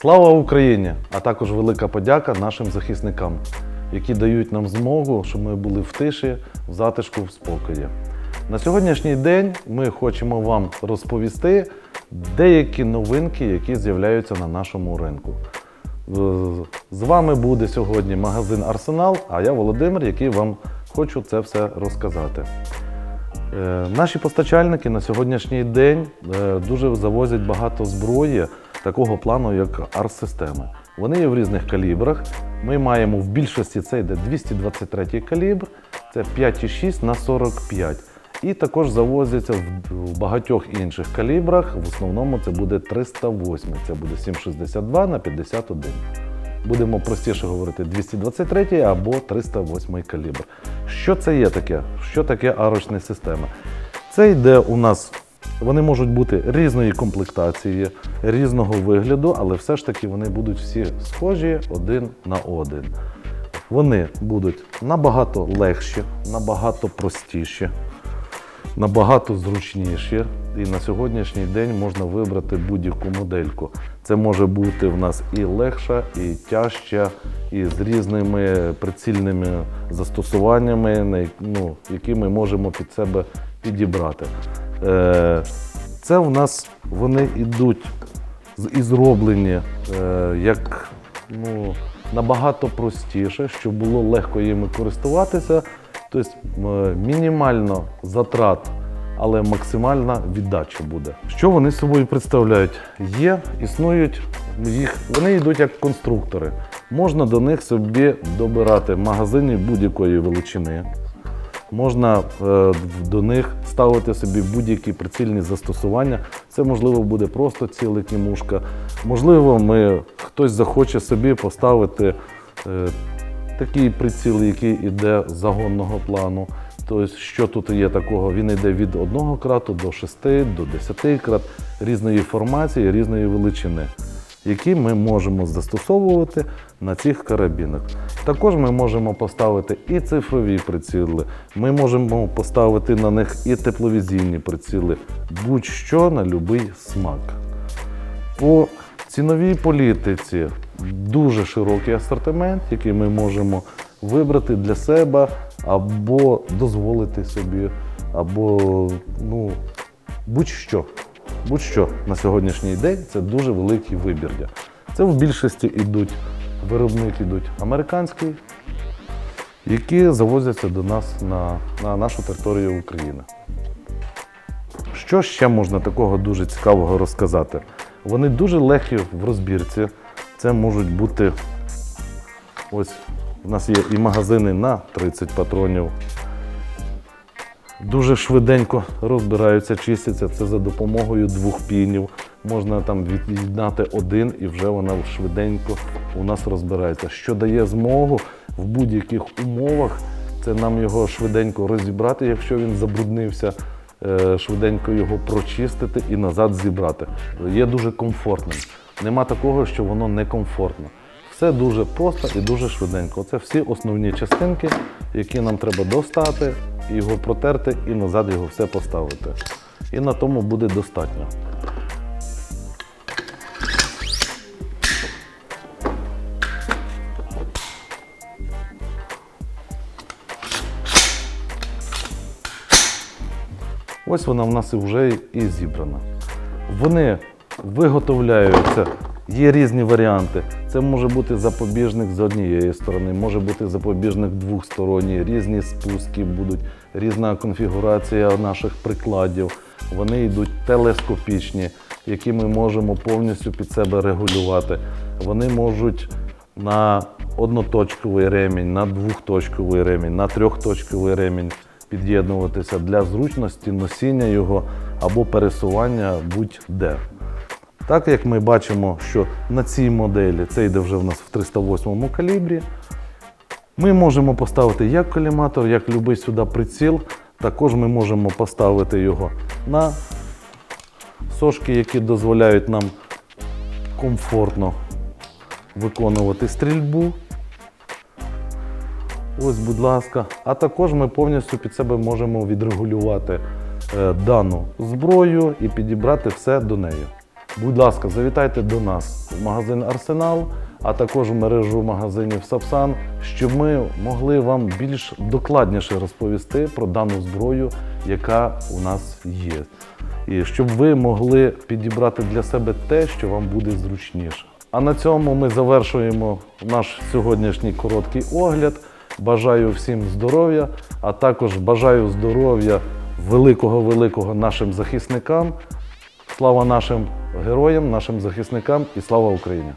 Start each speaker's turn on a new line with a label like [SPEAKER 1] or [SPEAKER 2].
[SPEAKER 1] Слава Україні! А також велика подяка нашим захисникам, які дають нам змогу, щоб ми були в тиші, в затишку, в спокої. На сьогоднішній день ми хочемо вам розповісти деякі новинки, які з'являються на нашому ринку. З- вами буде сьогодні магазин Арсенал, а я Володимир, який вам хочу це все розказати. Е, Наші постачальники на сьогоднішній день е, дуже завозять багато зброї такого плану, як арт-системи. Вони є в різних калібрах. Ми маємо в більшості це йде 223 калібр, це 5,6 на 45. І також завозяться в, багатьох інших калібрах. В основному це буде 308, це буде 7,62 на 51. Будемо простіше говорити 223 або 308 калібр. Що це є таке? Що таке арочні системи? Це йде у нас, вони можуть бути різної комплектації, різного вигляду, але все ж таки вони будуть всі схожі один на один. Вони будуть набагато легші, набагато простіші, набагато зручніші. І на сьогоднішній день можна вибрати будь-яку модельку. Це може бути в нас і легша, і тяжча, і з різними прицільними застосуваннями, ну, які ми можемо під себе підібрати. Е, Це в нас вони йдуть і зроблені е, як ну, набагато простіше, щоб було легко їми користуватися. Тобто мінімально затрат, але максимальна віддача буде. Що вони собою представляють? Є, існують їх, вони йдуть як конструктори. Можна до них собі добирати магазини будь-якої величини. Можна е, до них ставити собі будь-які прицільні застосування. Це можливо буде просто ціле кімушка. Можливо, ми, хтось захоче собі поставити е, такий приціл, який йде з загонного плану. Тобто, що тут є такого? Він йде від одного крату до 6, до 10 крат різної формації, різної величини, які ми можемо застосовувати на цих карабінах. Також ми можемо поставити і цифрові приціли, ми можемо поставити на них і тепловізійні приціли, будь-що на будь-який смак. По ціновій політиці дуже широкий асортимент, який ми можемо вибрати для себе або дозволити собі, або ну, будь-що. Будь-що на сьогоднішній день це дуже великий вибір. Це в більшості йдуть, виробники йдуть американський, які завозяться до нас на, на нашу територію України. Що ще можна такого дуже цікавого розказати? Вони дуже легкі в розбірці. Це можуть бути ось у нас є і магазини на 30 патронів. Дуже швиденько розбираються, чистяться. Це за допомогою двох пінів. Можна там від'єднати один і вже вона швиденько у нас розбирається. Що дає змогу в будь-яких умовах це нам його швиденько розібрати, якщо він забруднився, е, швиденько його прочистити і назад зібрати. Є дуже комфортним. Нема такого, що воно некомфортно. Все дуже просто і дуже швиденько. Це всі основні частинки, які нам треба достати, його протерти і назад його все поставити. І на тому буде достатньо. Ось вона в нас вже і зібрана. Вони виготовляються, є різні варіанти. Це може бути запобіжник з однієї сторони, може бути запобіжник двосторонній, різні спуски будуть, різна конфігурація наших прикладів. Вони йдуть телескопічні, які ми можемо повністю під себе регулювати. Вони можуть на одноточковий ремінь, на двохточковий ремінь, на трьохточковий ремінь під'єднуватися для зручності носіння його або пересування будь-де. Так як ми бачимо, що на цій моделі це йде вже в нас в 308 калібрі, ми можемо поставити як коліматор, як любий сюди приціл. Також ми можемо поставити його на сошки, які дозволяють нам комфортно виконувати стрільбу. Ось, будь ласка. А також ми повністю під себе можемо відрегулювати е, дану зброю і підібрати все до неї. будь ласка, завітайте до нас в магазин Арсенал, а також в мережу магазинів Сапсан, щоб ми могли вам більш докладніше розповісти про дану зброю, яка у нас є. І щоб ви могли підібрати для себе те, що вам буде зручніше. А на цьому ми завершуємо наш сьогоднішній короткий огляд. Бажаю всім здоров'я, а також бажаю здоров'я великого-великого нашим захисникам. Слава нашим героям, нашим захисникам і слава Україні!